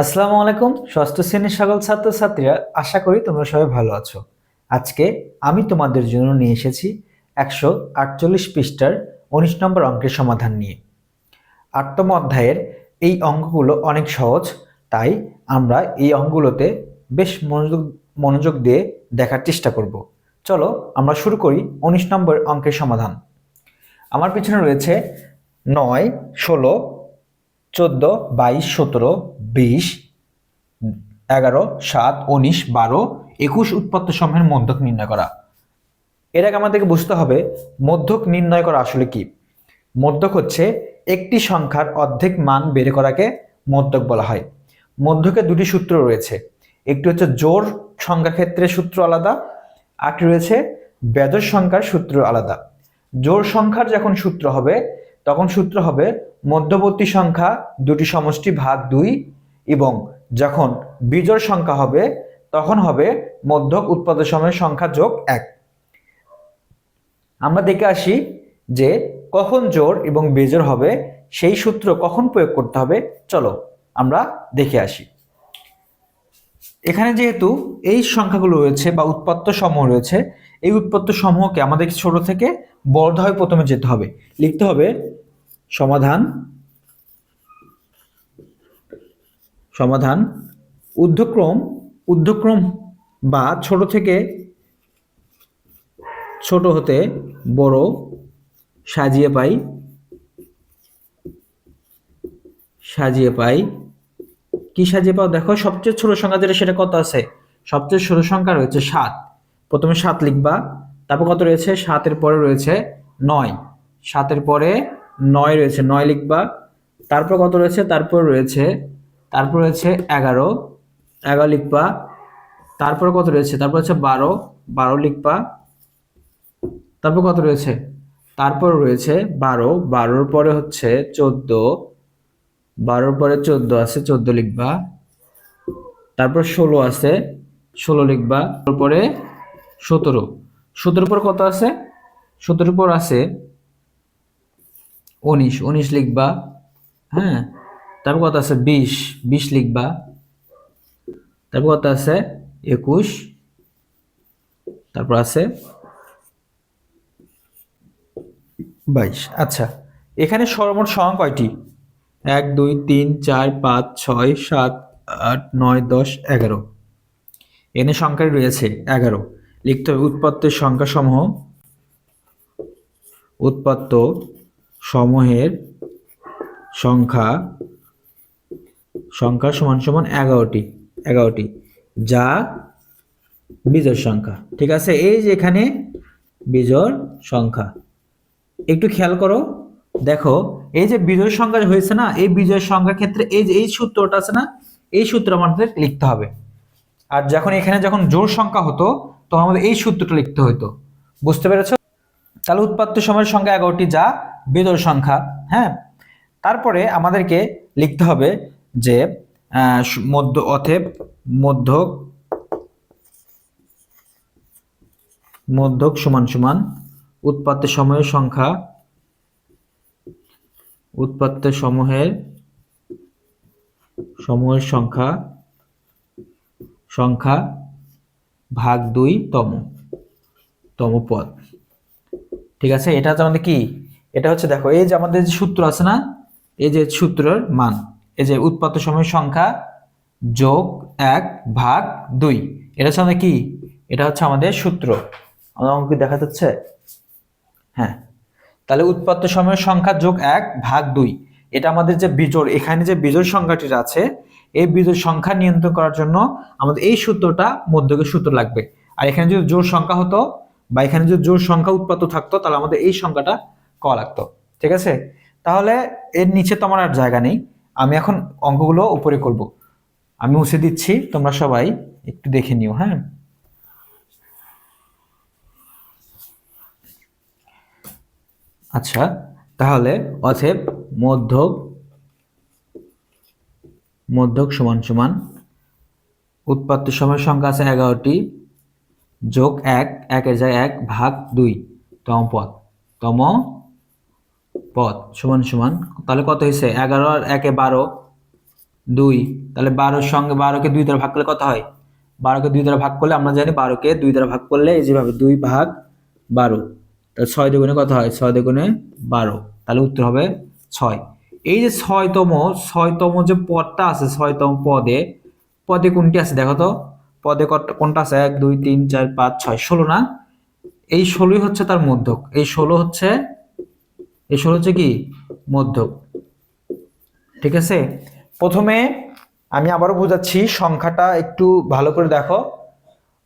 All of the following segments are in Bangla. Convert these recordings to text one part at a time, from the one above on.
আসসালামু আলাইকুম, ষষ্ঠ শ্রেণির সকল ছাত্রছাত্রীরা, আশা করি তোমরা সবাই ভালো আছো। আজকে আমি তোমাদের জন্য নিয়ে এসেছি একশো আটচল্লিশ পৃষ্ঠার উনিশ নম্বর অঙ্কের সমাধান নিয়ে। আটতম অধ্যায়ের এই অঙ্কগুলো অনেক সহজ, তাই আমরা এই অঙ্কগুলোতে বেশ মনোযোগ মনোযোগ দিয়ে দেখার চেষ্টা করব। চলো আমরা শুরু করি উনিশ নম্বর অঙ্কের সমাধান। আমার পিছনে রয়েছে নয়, ষোলো, চোদ্দ, বাইশ, সতেরো বিশ, এগারো, সাত, উনিশ, বারো, একুশ উৎপত্ত সমূহের মধ্যক নির্ণয় করা। এর আগে আমাদেরকে বুঝতে হবে মধ্যক নির্ণয় করা আসলে কি। মধ্যক হচ্ছে একটি সংখ্যার অর্ধেক মান বের করাকে মধ্যক বলা হয়। মধ্যকে দুটি সূত্র রয়েছে। একটি হচ্ছে জোর সংখ্যা ক্ষেত্রে সূত্র আলাদা, আরেকটি রয়েছে বেজোর সংখ্যার সূত্র আলাদা। জোর সংখ্যার যখন সূত্র হবে, তখন সূত্র হবে মধ্যবর্তী সংখ্যা দুটি সমষ্টি ভাগ দুই এবং যখন বিজোড় সংখ্যা হবে, তখন হবে মধ্যক উৎপাদক সময়ের সংখ্যা যোগ এক। আমরা দেখে আসি যে কখন জোড় এবং বেজোড় হবে, সেই সূত্র কখন প্রয়োগ করতে হবে, চলো আমরা দেখে আসি। এখানে যেহেতু এই সংখ্যাগুলো রয়েছে বা উৎপত্ত সমূহ রয়েছে, এই উৎপত্ত সমূহকে আমাদের ছোট থেকে বড় হয়ে প্রথমে যেতে হবে। লিখতে হবে সমাধান সমাধান, ঊর্ধ্বক্রম ঊর্ধ্বক্রম বা ছোট থেকে ছোট হতে বড় সাজিয়ে পাই সাজিয়ে পাই। কি সাজিয়ে পাও? দেখো, সবচেয়ে ছোট সংখ্যা যেটা, সেটা কত আছে? সবচেয়ে ছোট সংখ্যা রয়েছে সাত। প্রথমে সাত লিখবা, তারপর কত রয়েছে? সাতের পরে রয়েছে নয়। সাতের পরে নয় রয়েছে, নয় লিখবা। তারপর কত রয়েছে? তারপর রয়েছে তারপর রয়েছে এগারো এগারো লিখবা। তারপর কত রয়েছে? তারপর হচ্ছে বারো বারো লিখবা। তারপর কত রয়েছে? তারপর রয়েছে বারো, বারোর পরে হচ্ছে চোদ্দ, বারোর পরে চোদ্দ আছে, চোদ্দ লিখবা। তারপর ষোলো আছে, ষোলো লিখবা। তারপরে সতেরো। সতেরোর পর কত আছে? সতেরোর পর আছে উনিশ। উনিশ লিখবা। হ্যাঁ? তারপর কত আছে বিশ বিশ লিখবা। তারপর কত আছে একুশ। তারপর আছে বাইশ। আচ্ছা এখানে সর্বমোট সংখ্যা কয়টি? এক, দুই, তিন, চার, পাঁচ, ছয়, সাত, আট, নয়, দশ, এগারো। এনে সংখ্যায় রয়েছে এগারো। লিখতে হবে উৎপত্তির সংখ্যা সমূহ উৎপত্ত সমূহের সংখ্যা সংখ্যা সমান সমান এগারোটি এগারোটি। যা বিজোড় সংখ্যা। ঠিক আছে? এই যে এখানে বিজোড় সংখ্যা। একটু খেয়াল করো। দেখো, এই যে বিজয় সংখ্যা হয়েছে না, এই বিজয় সংখ্যার ক্ষেত্রে এই যে, এই সূত্রটা আছে না, এই সূত্র আমাদের লিখতে হবে। আর যখন এখানে যখন জোর সংখ্যা হতো, তখন আমাদের এই সূত্রটা লিখতে হতো বুঝতে পেরেছ? তাহলে উৎপাদ্য সময়ের সংখ্যা এগারোটি যা বিজয় সংখ্যা হ্যাঁ? তারপরে আমাদেরকে লিখতে হবে যে মধ্য, অথেব মধ্যক মধ্যক সমান সমান উৎপাদ্য সময়ের সংখ্যা উৎপাদ্য সমূহের সমূহের সংখ্যা সংখ্যা ভাগ দুই তম তম পদ ঠিক আছে? এটা হচ্ছে আমাদের কি? এটা হচ্ছে দেখো, এই যে আমাদের যে সূত্র আছে না? এই যে সূত্রের মান। এই যে উৎপাদ্য সময়ের সংখ্যা যোগ এক ভাগ দুই। এটা হচ্ছে আমাদের কি? এটা হচ্ছে আমাদের সূত্র। আমাদের অঙ্ক দেখা যাচ্ছে? হ্যাঁ। তাহলে উৎপাদ্য সময়ের সংখ্যা যোগ এক ভাগ দুই। এটা আমাদের যে বিজোড়, এখানে যে বিজোড় সংখ্যাটি আছে, এই বিজোড় সংখ্যা নিয়ন্ত্রণ করার জন্য আমাদের এই সূত্রটা মধ্যকের সূত্র লাগবে। আর এখানে যদি জোর সংখ্যা হতো বা এখানে যদি জোর সংখ্যা উৎপাদ্য থাকতো, তাহলে আমাদের এই সংখ্যাটা ক লাগতো। ঠিক আছে? তাহলে এর নিচে তো আমার আর জায়গা নেই। আমি এখন অঙ্কগুলো উপরে করব। আমি মুছে দিচ্ছি, তোমরা সবাই একটু দেখে নিও হ্যাঁ? আচ্ছা তাহলে অথেব মধ্যক মধ্যক সমান সমান, উৎপাদ্য সময়ের সংখ্যা আছে এগারোটি, যোগ এক, একের যায় এক ভাগ দুই, তম পদ, তম পদ, সমান সমান, তাহলে কত হয়েছে? এগারো আর একে বারো, দুই। তাহলে বারোর সঙ্গে বারোকে দুই দ্বারা ভাগ করলে কত হয়? বারোকে দুই দ্বারা ভাগ করলে আমরা জানি বারোকে দুই দ্বারা ভাগ করলে এই যেভাবে দুই ভাগ বারো, তাহলে ছয় দুগুণে কত হয়? ছয় দুগুণে বারো। তাহলে উত্তর হবে ছয়। এই যে ছয়তম ছয়তম যে পদটা আছে, ছয়তম পদে পদে কোনটি আছে দেখো তো? পদে কোনটা আছে? এক, দুই, তিন, চার, পাঁচ, ছয়, ষোলো না? এই ষোলোই হচ্ছে তার মধ্যক। এই ষোলো হচ্ছে ষোলো হচ্ছে কি? মধ্যক। ঠিক আছে? প্রথমে আমি আবারও বোঝাচ্ছি, সংখ্যাটা একটু ভালো করে দেখো।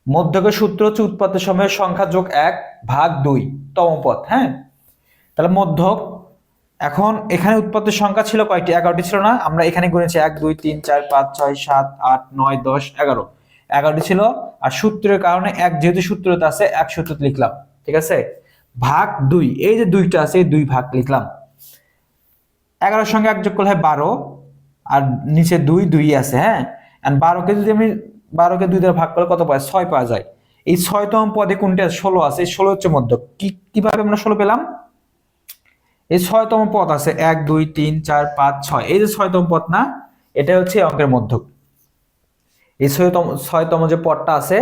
মধ্যকের সূত্র হচ্ছে উৎপাদের সময় সংখ্যা যোগ এক ভাগ দুই, তম পদ হ্যাঁ? তাহলে মধ্যক, এখন এখানে উৎপাদের সংখ্যা ছিল কয়টি? এগারোটি ছিল না? আমরা এখানে গুনেছি এক, দুই, তিন, চার, পাঁচ, ছয়, সাত, আট, নয়, দশ, এগারো। এগারোটি ছিল, আর সূত্রের কারণে এক যেহেতু সূত্রতে আছে, এক সূত্রতে লিখলাম। ঠিক আছে? ভাগ দুই। এই যে দুইটা আছে দুই ভাগ লিখলাম। এগারোর সঙ্গে এক যোগ করলে হয় বারো, আর নিচে দুই দুই আছে হ্যাঁ? আর বারোকে যদি আমি, বারোকে দুই দ্বারা ভাগ করলে কত পাই ছয় পাওয়া যায়। এই ছয়তম পদে কোনটা ষোলো আছে। এই ষোলো হচ্ছে মধ্য কি, কীভাবে আমরা ষোলো পেলাম? এই ছয়তম পদ আছে এক, দুই, তিন, চার, পাঁচ, ছয়। এই যে ছয়তম পদ না এটা হচ্ছে অঙ্কের মধ্যক। এই ছয়তম ছয়তম যে পদটা আছে,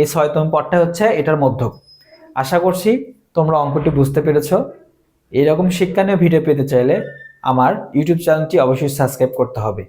এই ছয়তম পদটা হচ্ছে এটার মধ্যক। আশা করছি তোমরা অঙ্কটি বুঝতে পেরেছ। এরকম শিক্ষা নিয়ে ভিডিও পেতে চাইলে আমার ইউটিউব চ্যানেলটি অবশ্যই সাবস্ক্রাইব করতে হবে।